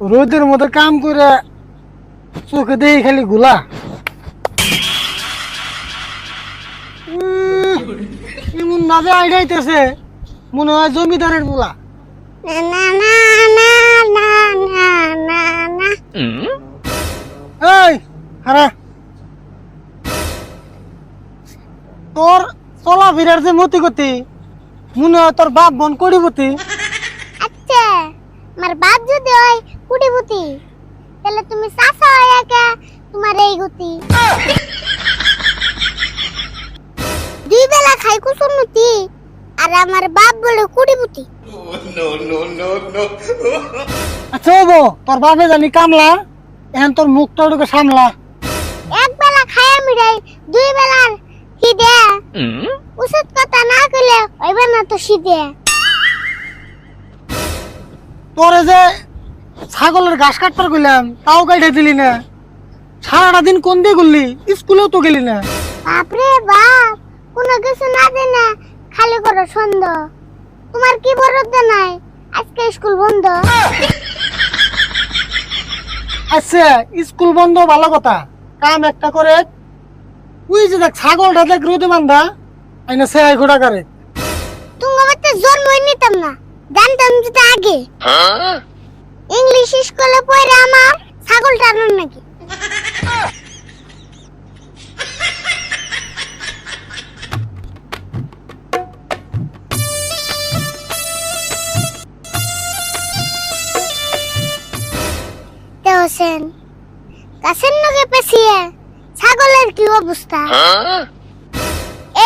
রোদের মধ্যে কাম করে চোখে দেখি খালি গুলা। এমন ভাবে আইডাইতেছে মনে হয় জমিদারের না এই, হারা। তোর চলা ফিরার যে মতি গতি মনে হয় তোর বাপ বন করিবতি আচ্ছা আমার বাপ যদি হয় কুটিপুতি তাহলে তুমি চাষা হয় একা তোমার এই গতি। দুই বেলা খাই কুসুমতি আর আমার বাপ বলে কুটিপুতি আচ্ছা ও তোর বাপে জানি কামলা এখন তোর মুখ তোর সামলা। এক বেলা খাই আমি রে দুই বেলার খিদে। ওষুধ কথা না কইলে হইবে না তো শীতে তোরে যে ছাগলের ঘাস কাটবার কইলাম তাও কাটে দিলি না। সারাটা দিন কোন দিয়ে করলি স্কুলেও তো গেলি না। বাপরে বাপ কোনো কিছু না খালি করো সন্দেহ তোমার কি বরাদ্দ নাই? আজকে স্কুল বন্ধ। আচ্ছা স্কুল বন্ধ ভালো কথা। কাম একটা করে। ওই যে দেখ ছাগলটা দেখ রোদে বান্ধা। আইনা সে আই ঘোড়া করে। তুমি বাচ্চা জন্মই নিতাম না। জানতাম যেটা আগে। ইংলিশ স্কুলে পড়ে আমার ছাগল টানার নাকি? হোসেন গাছের নগে পেছিয়ে ছাগলের কি অবস্থা?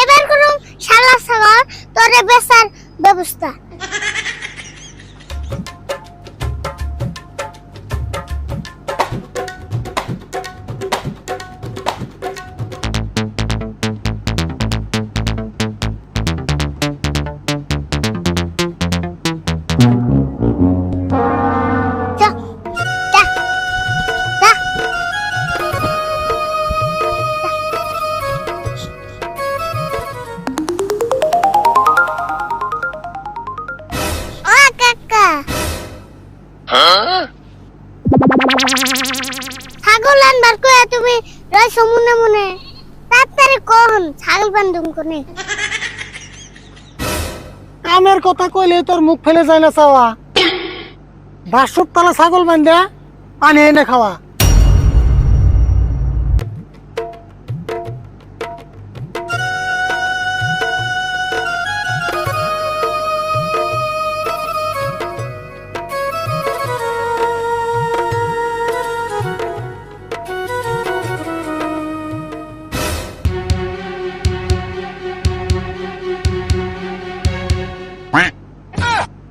এবার করুন শালা ছাগল তোরে বেচার ব্যবস্থা। ছাগল আনবার কয়ে তুমি রয়েছ মনে মনে তাড়াতাড়ি কখন ছাগল বান্ধব কোনে কামের কথা কইলে তোর মুখ ফেলে যায় না চাওয়া বাসুর তলা ছাগল বান্ধে পানি এনে খাওয়া।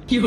কি